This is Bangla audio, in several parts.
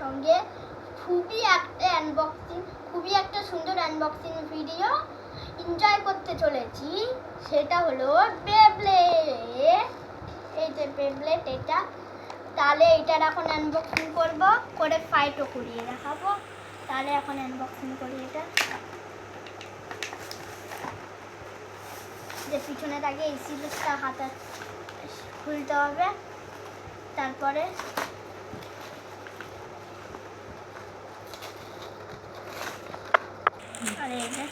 সঙ্গে খুবই একটা আনবক্সিং খুবই একটা সুন্দর আনবক্সিং ভিডিও এনজয় করতে চলেছি। সেটা হলো বেবলেট এই যে বেবলেট এটা। তাহলে এটার এখন আনবক্সিং করব, করে ফাইটও করিয়ে দেখাবো। তাহলে এখন আনবক্সিং করি এটা। যে পিছনের আগে এই সিরিজটা হাতে খুলতে হবে। তারপরে আর এই যে।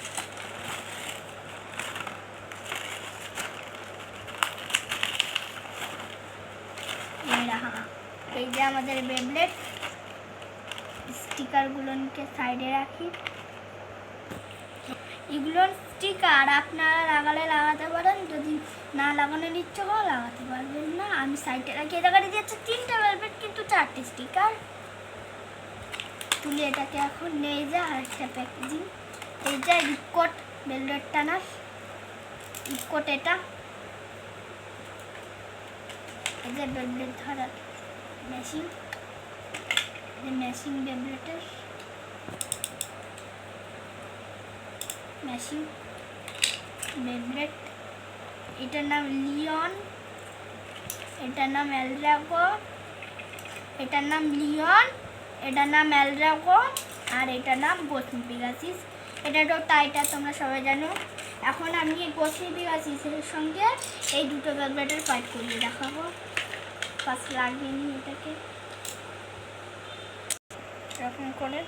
এই যে আমাদের বেবলেট। স্টিকারগুলোকে সাইডে রাখি। এগুলোর স্টিকার আপনারা লাগালে লাগাতে পারেন, যদি না লাগানোর ইচ্ছে হয় লাগাতে পারবেন না। আমি সাইডে রাখি। এটা গাড়ি দিয়েছে তিনটে বেলবেট কিন্তু চারটে স্টিকার। তুলে এটাকে এখন নিয়ে যা, আর একটা প্যাকেজিং এই যে রিপকোট বেলবেটটা না রিপকোট এটা। এই যে বেলবেট ধরার মেশিন। মেশিন বেলবেটের মেশিন বেবলেট এটার নাম লিওন। এটার নাম এলড্রাগো। এটার নাম লিওন। এটার নাম এলড্রাগো। আর এটার নাম গোসমি পিগাসিস এটা তো টাইটা তোমরা সবাই জানো। এখন আমি গোসমি পিগাসিসের সঙ্গে এই দুটো বেবলেটের ফাইট করিয়ে দেখাবো। ফার্স্ট লাগিয়ে নিই এটাকে। এরকম করে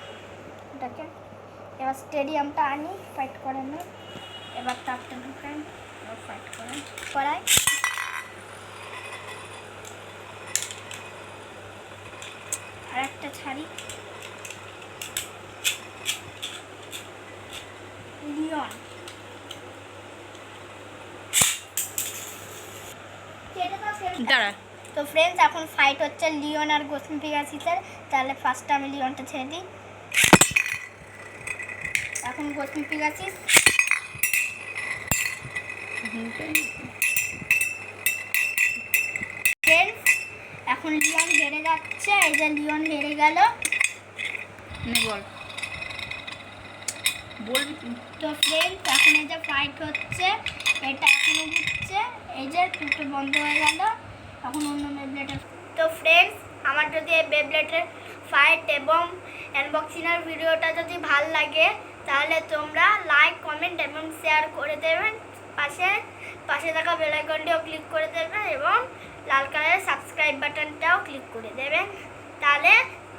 এটাকে। এবার স্টেডিয়ামটা আনি ফাইট করেন না। এবার তারটা ঢুকান, এবার ফাইট করেন। করাই। আর একটা ছাড়ি। লিওন দাঁড়া। তো ফ্রেন্ডস এখন ফাইট হচ্ছে লিওন আর গোসম পিগাসিসের তাহলে ফার্স্ট আমি লিওনটা ছেড়ে দিই। এখন গোসম পিগাসিস ফ্রেন্ডস এখন লিওন হেরে যাচ্ছে এই যে লিওন হেরে গেল। বল। বলবি? তো ফ্রেন্ডস এখন এই যে ফাইট হচ্ছে, এটা এখনও ঘুরছে এই যে দুটো বন্ধ হয়ে গেল, এখন অন্য বেবলেটের তো ফ্রেন্ডস আমার যদি এই বেবলেটের ফাইট এবং আনবক্সিংয়ের ভিডিওটা যদি ভালো লাগে, তাহলে তোমরা লাইক কমেন্ট এবং শেয়ার করে দেবেন পাশে পাশে থাকা বেল আইকনটিও ক্লিক করে দেবেন এবং লাল কালারের সাবস্ক্রাইব বাটনটাও ক্লিক করে দেবেন তাহলে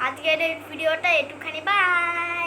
আজকের এই ভিডিওটা এটুখানি। বাই